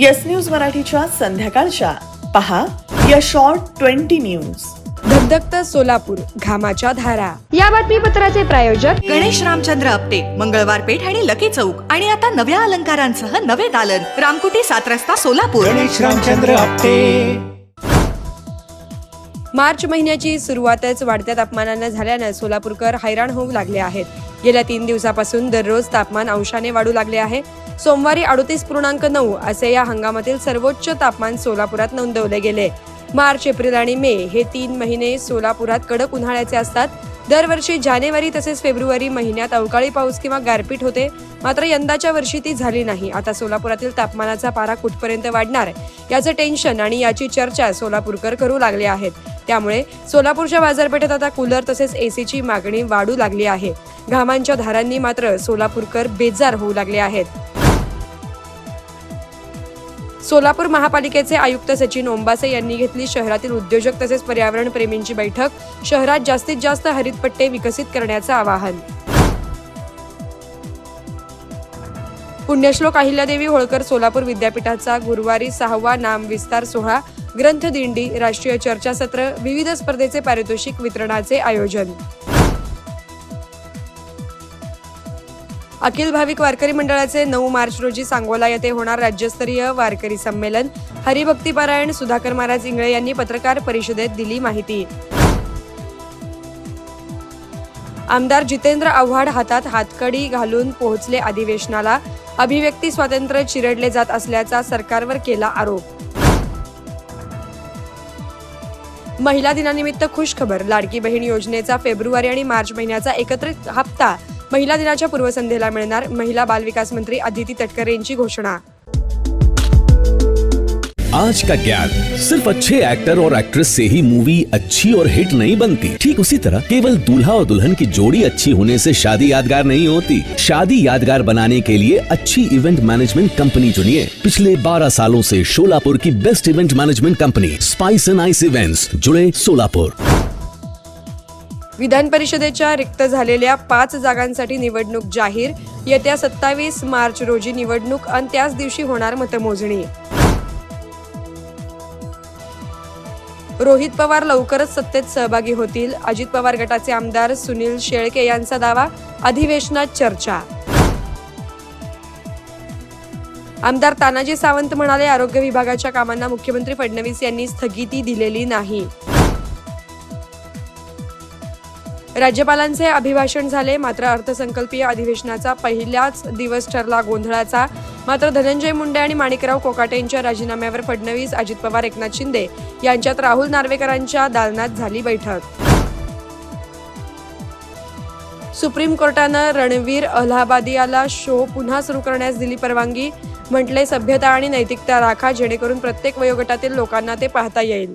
Yes news मराठीच्या संध्याकाळच्या. पहा या शॉर्ट ट्वेंटी न्यूज धगधगत सोलापूर घामाच्या धारा. या बातमीपत्राचे प्रायोजक गणेश रामचंद्र आपटे मंगळवार पेठ आणि लकी चौक. आणि आता नव्या अलंकारांसह नवे दालन. रामकुटी सात रस्ता सोलापूर. गणेश रामचंद्र आपटे. मार्च महिन्याची सुरुवातच वाढत्या तापमानानं झाल्यानं सोलापूरकर हैराण होऊ लागले आहेत. गेल्या तीन दिवसापासून दररोज तापमान अंशाने वाढू लागले आहे. सोमवारी अडोतीस पूर्णांक नऊ असे या हंगामातील सर्वोच्च तापमान सोलापुरात नोंदवले गेले. मार्च एप्रिल आणि मे हे तीन महिने सोलापुरात कडक उन्हाळ्याचे असतात. दरवर्षी जानेवारी तसेच फेब्रुवारी महिन्यात अवकाळी पाऊस किंवा गारपीट होते. मात्र यंदाच्या वर्षी ती झाली नाही. आता सोलापुरातील तापमानाचा पारा कुठपर्यंत वाढणार याचं टेन्शन आणि याची चर्चा सोलापूरकर करू लागले आहेत. त्यामुळे सोलापूरच्या बाजारपेठेत आता कूलर तसेच एसीची मागणी वाढू लागली आहे. घामांच्या धारांनी मात्र सोलापूरकर बेजार होऊ लागले आहेत. सोलापूर महापालिकेचे आयुक्त सचिन ओंबासे यांनी घेतली शहरातील उद्योजक तसेच पर्यावरण प्रेमींची बैठक. शहरात जास्तीत जास्त हरितपट्टे विकसित करण्याचं आवाहन. पुण्यश्लोक अहिल्यादेवी होळकर सोलापूर विद्यापीठाचा गुरुवारी सहावा नाम विस्तार सोहळा ग्रंथदिंडी राष्ट्रीय चर्चासत्र विविध स्पर्धेचे पारितोषिक वितरणाचे आयोजन. अखिल भाविक वारकरी मंडळाचे नऊ मार्च रोजी सांगोला येथे होणार राज्यस्तरीय वारकरी संमेलन. हरिभक्तीपारायण सुधाकर महाराज इंगळे यांनी पत्रकार परिषदेत दिली माहिती. आमदार जितेंद्र आव्हाड हातात हातकडी घालून पोहोचले अधिवेशनाला. अभिव्यक्ती स्वातंत्र्य चिरडले जात असल्याचा सरकारवर केला आरोप. महिला दिनानिमित्त खुश खबर लाडकी बहीण योजनेचा फेब्रुवारी आणि मार्च महिन्याचा एकत्रित हप्ता महिला दिनाच्या पूर्वसंध्येला मिळणार. महिला बालविकास मंत्री अदिती तटकरे यांची घोषणा. आज का ज्ञान? सिर्फ अच्छे एक्टर और एक्ट्रेस से ही मूवी अच्छी और हिट नहीं बनती। ठीक उसी तरह केवल दूल्हा और दुल्हन की जोड़ी अच्छी होने से शादी यादगार नहीं होती। शादी यादगार बनाने के लिए अच्छी इवेंट मैनेजमेंट कंपनी चुनिए। पिछले 12 सालों से शोलापुर की best event management company spice and ice events जुड़े सोलापुर विधान परिषदेच्या रिक्त झालेल्या पाच जागांसाठी निवडणूक जाहीर येत्या सत्तावीस मार्च रोजी निवडणूक आणि त्याच दिवशी होणार मतमोजणी. रोहित पवार लवकरच सत्तेत सहभागी होतील. अजित पवार गटाचे आमदार सुनील शेळके यांचा दावा अधिवेशनात चर्चा. आमदार तानाजी सावंत म्हणाले आरोग्य विभागाच्या कामांना मुख्यमंत्री फडणवीस यांनी स्थगिती दिलेली नाही. राज्यपालांचे अभिभाषण झाले मात्र अर्थसंकल्पीय अधिवेशनाचा पहिलाच दिवस ठरला गोंधळाचा. मात्र धनंजय मुंडे आणि माणिकराव कोकाटे यांच्या राजीनाम्यावर फडणवीस अजित पवार एकनाथ शिंदे यांच्यात राहुल नार्वेकरांच्या दालनात झाली बैठक. सुप्रीम कोर्टानं रणवीर अलाहाबादियाला शो पुन्हा सुरू करण्यास दिली परवानगी. म्हटले सभ्यता आणि नैतिकता राखा जेणेकरून प्रत्येक वयोगटातील लोकांना ते पाहता येईल.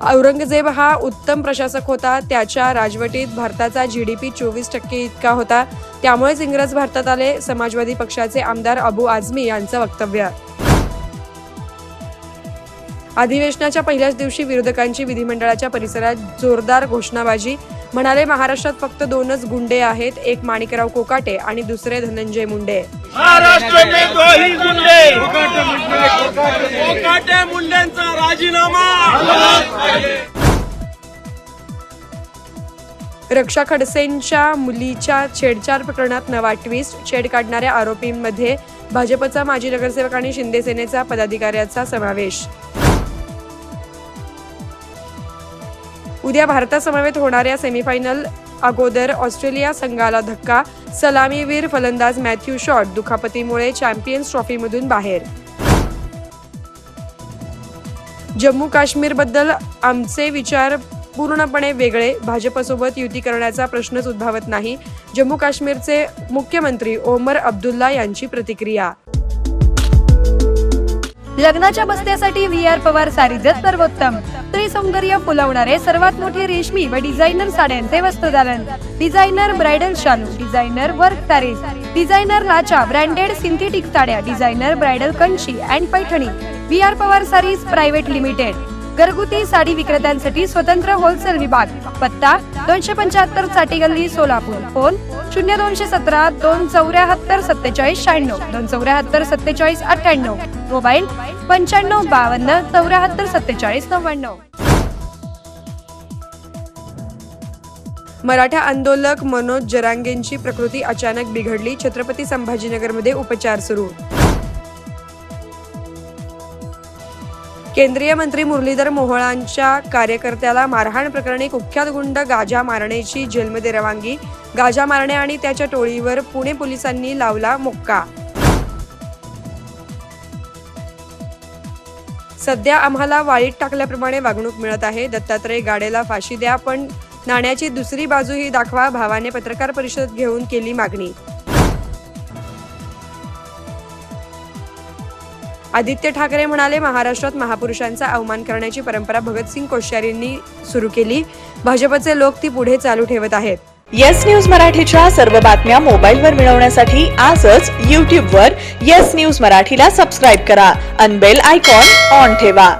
औरंगजेब हा उत्तम प्रशासक होता. त्याच्या राजवटीत भारताचा जी डी पी चोवीस टक्के इतका होता. त्यामुळेच इंग्रज भारतात आले. समाजवादी पक्षाचे आमदार अबू आझमी यांचं वक्तव्य. अधिवेशनाच्या पहिल्याच दिवशी विरोधकांची विधिमंडळाच्या परिसरात जोरदार घोषणाबाजी. म्हणाले महाराष्ट्रात फक्त दोनच गुंडे आहेत एक माणिकराव कोकाटे आणि दुसरे धनंजय मुंडे. महाराष्ट्र में दो ही गुंडे। कोकाटे मुंडेंचा राजीनामा। रक्षा खडसेंच्या मुलीच्या छेडछाड प्रकरणात नवा ट्विस्ट छेड काढणाऱ्या आरोपींमध्ये भाजपचा माजी नगरसेवक आणि शिंदे सेनेचा पदाधिकाऱ्याचा समावेश. उद्या भारतासमवेत होणाऱ्या सेमीफायनल अगोदर ऑस्ट्रेलिया संघाला धक्का सलामीवीर फलंदाज मॅथ्यू शॉट दुखापतीमुळे चॅम्पियन्स ट्रॉफीमधून बाहेर. जम्मू काश्मीरबद्दल आमचे विचार पूर्णपणे वेगळे. भाजपसोबत युती करण्याचा प्रश्नच उद्भवत नाही. जम्मू काश्मीरचे मुख्यमंत्री ओमर अब्दुल्ला यांची प्रतिक्रिया. लग्नाच्या बस्त्यासाठी व्ही आर पवार सारी सर्वोत्तम. स्त्री सौंदर्य फुलवणारे सर्वात मोठे रेशमी व डिझायनर साड्यांचे वस्त्रदालन डिझायनर ब्रायडल शालू डिझायनर वर्क सारीज डिझायनर लाचा ब्रँडेड सिंथेटिक साड्या designer bridal Kanchi and Paithani. V R Pawar saris private limited. घरगुती साडी विक्रेत्यांसाठी स्वतंत्र होलसेल विभाग. पत्ता दोनशे पंच्याहत्तरसाठी गल्ली सोलापूर. फोन शून्य दोनशे सतरा दोन चौऱ्याहत्तर सत्तेचाळीस शहाण्णव. दोन चौऱ्याहत्तर सत्तेचाळीस अठ्ठ्याण्णव. मोबाईल पंच्याण्णव बावन्न चौऱ्याहत्तर सत्तेचाळीस नव्याण्णव. मराठा आंदोलक मनोज जरांगेंची प्रकृती अचानक बिघडली. छत्रपती संभाजीनगरमध्ये उपचार सुरू केंद्रीय मंत्री मुरलीधर मोहोळांच्या कार्यकर्त्याला मारहाण प्रकरणी कुख्यात गुंड गाजा मारण्याची जेलमध्ये रवानगी. गाजा मारणे आणि त्याच्या टोळीवर पुणे पोलिसांनी लावला मोक्का. सध्या आम्हाला वाळीत टाकल्याप्रमाणे वागणूक मिळत आहे. दत्तात्रय गाडेला फाशी द्या पण नाण्याची दुसरी बाजूही दाखवा भावाने पत्रकार परिषद घेऊन केली मागणी. आदित्य ठाकरे म्हणाले महाराष्ट्रात महापुरुषांचा अवमान करण्याची परंपरा भगतसिंग कोश्यारींनी सुरू केली. भाजपचे लोक ती पुढे चालू ठेवत आहेत. येस न्यूज मराठीच्या सर्व बातम्या मोबाईलवर मिळवण्यासाठी आजच यूट्यूबवर येस न्यूज मराठीला सबस्क्राईब करा. अनबेल आयकॉन ऑन ठेवा.